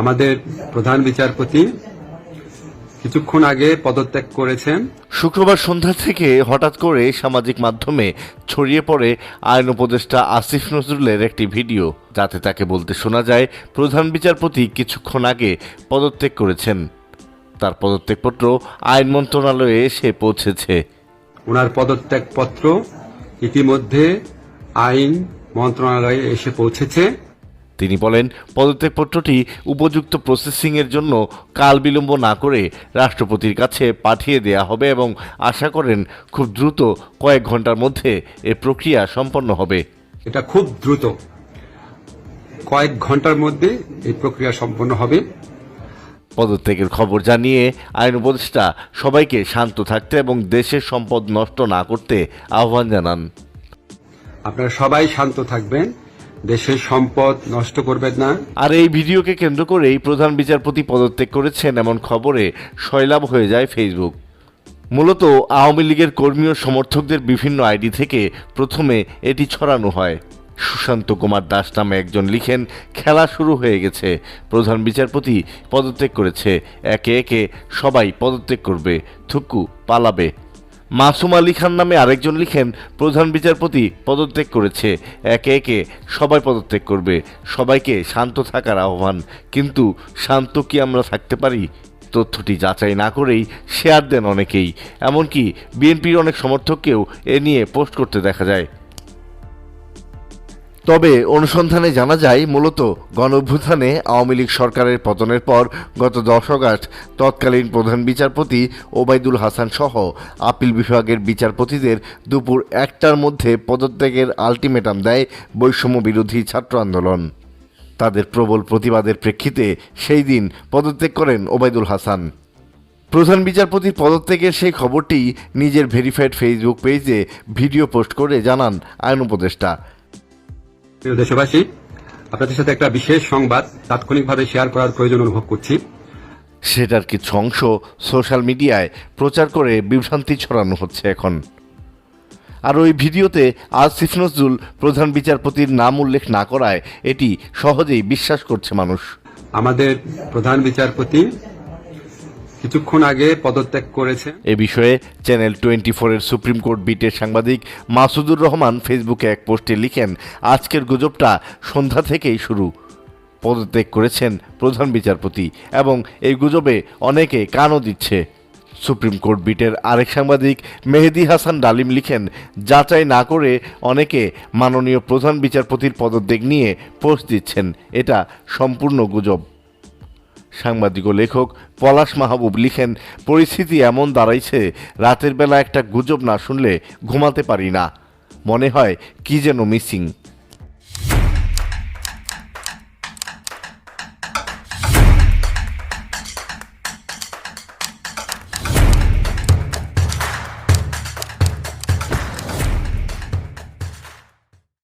আমাদের প্রধান বিচারপতি কিছুক্ষণ আগে পদত্যাগ করেছেন। শুক্রবার সন্ধ্যা থেকে হঠাৎ করে সামাজিক মাধ্যমে ছড়িয়ে পড়ে আইন উপদেষ্টা আসিফ নজরুলের একটি ভিডিও। যাতে তাকে বলতে শোনা যায় প্রধান বিচারপতি কিছুক্ষণ আগে পদত্যাগ করেছেন। তার পদত্যাগপত্র আইন মন্ত্রণালয়ে এসে পৌঁছেছে। ওনার পদত্যাগপত্র ইতিমধ্যে আইন মন্ত্রণালয়ে এসে পৌঁছেছে। তিনি বলেন পদত্যাগপত্রটি উপযুক্ত প্রসেসিংয়ের জন্য কাল বিলম্ব না করে রাষ্ট্রপতির কাছে পাঠিয়ে দেয়া হবে এবং আশা করেন খুব দ্রুত কয়েক ঘণ্টার মধ্যে এ প্রক্রিয়া সম্পন্ন হবে। এটা খুব দ্রুত। কয়েক ঘণ্টার মধ্যে এই প্রক্রিয়া সম্পন্ন হবে। পদত্যাগের খবর জানিয়ে আইন উপদেষ্টা সবাইকে শান্ত থাকতে এবং দেশের সম্পদ নষ্ট না করতে আহ্বান জানান। আপনারা সবাই শান্ত থাকবেন। দেশের সম্পদ নষ্ট করবেন না। আর এই ভিডিওকে কেন্দ্র করেই প্রধান বিচারপতি পদত্যাগ করেছেন এমন খবরে সয়লাভ হয়ে যায় ফেসবুক। মূলত আওয়ামী লীগের কর্মী ও সমর্থকদের বিভিন্ন আইডি থেকে প্রথমে এটি ছড়ানো হয়। সুশান্ত কুমার দাস নামে একজন লিখেন, খেলা শুরু হয়ে গেছে। প্রধান বিচারপতি পদত্যাগ করেছে। একে একে সবাই পদত্যাগ করবে। থুকু পালাবে। মাসুম আলী খান নামে আরেকজন লিখেন, প্রধান বিচারপতি পদত্যাগ করেছে। একে একে সবাই পদত্যাগ করবে। সবাইকে শান্ত থাকার আহ্বান। কিন্তু শান্ত কি আমরা থাকতে পারি? তথ্যটি যাচাই না করেই শেয়ার দেন অনেকেই। এমনকি বিএনপির অনেক সমর্থককেও এ নিয়ে পোস্ট করতে দেখা যায়। তবে অনুসন্ধানে জানা যায়, মূলত গণঅভ্যুত্থানে আওয়ামী লীগ সরকারের পতনের পর গত দশ আগস্ট তৎকালীন প্রধান বিচারপতি ওবায়দুল হাসান সহ আপিল বিভাগের বিচারপতিদের দুপুর একটার মধ্যে পদত্যাগের আলটিমেটাম দেয় বৈষম্য বিরোধী ছাত্র আন্দোলন। তাদের প্রবল প্রতিবাদের প্রেক্ষিতে সেই দিন পদত্যাগ করেন ওবায়দুল হাসান। প্রধান বিচারপতির পদত্যাগের সেই খবরটি নিজের ভেরিফাইড ফেসবুক পেজে ভিডিও পোস্ট করে জানান আইন উপদেষ্টা। প্রিয় দেশবাসী আপনাদের সাথে একটা বিশেষ সংবাদ তাৎক্ষণিকভাবে শেয়ার করার প্রয়োজন অনুভব করছি। সেটার কিছু অংশ সোশ্যাল মিডিয়ায় প্রচার করে বিভ্রান্তি ছড়ানো হচ্ছে এখন? আর ওই ভিডিওতে আসিফ নজরুল প্রধান বিচারপতির নাম উল্লেখ না করায় এটি সহজেই বিশ্বাস করছে মানুষ। আমাদের প্রধান বিচারপতি কিছুক্ষণ আগে পদত্যাগ করেছেন এ বিষয়ে চ্যানেল টোয়েন্টি ফোরের সুপ্রিম কোর্ট বিটের সাংবাদিক মাসুদুর রহমান ফেসবুকে এক পোস্টে লিখেন, আজকের গুজবটা সন্ধ্যা থেকেই শুরু। পদত্যাগ করেছেন প্রধান বিচারপতি এবং এই গুজবে অনেকে কানও দিচ্ছে। সুপ্রিম কোর্ট বিটের আরেক সাংবাদিক মেহেদি হাসান ডালিম লিখেন, যাচাই না করে অনেকে মাননীয় প্রধান বিচারপতির পদত্যাগ নিয়ে পোস্ট দিচ্ছেন। এটা সম্পূর্ণ গুজব। সাংবাদিক ও লেখক পলাশ মাহবুব লিখেন, পরিস্থিতি এমন দাঁড়াইছে, রাতের বেলা একটা গুজব না শুনলে ঘুমাতে পারি না। মনে হয় কি যেন মিসিং।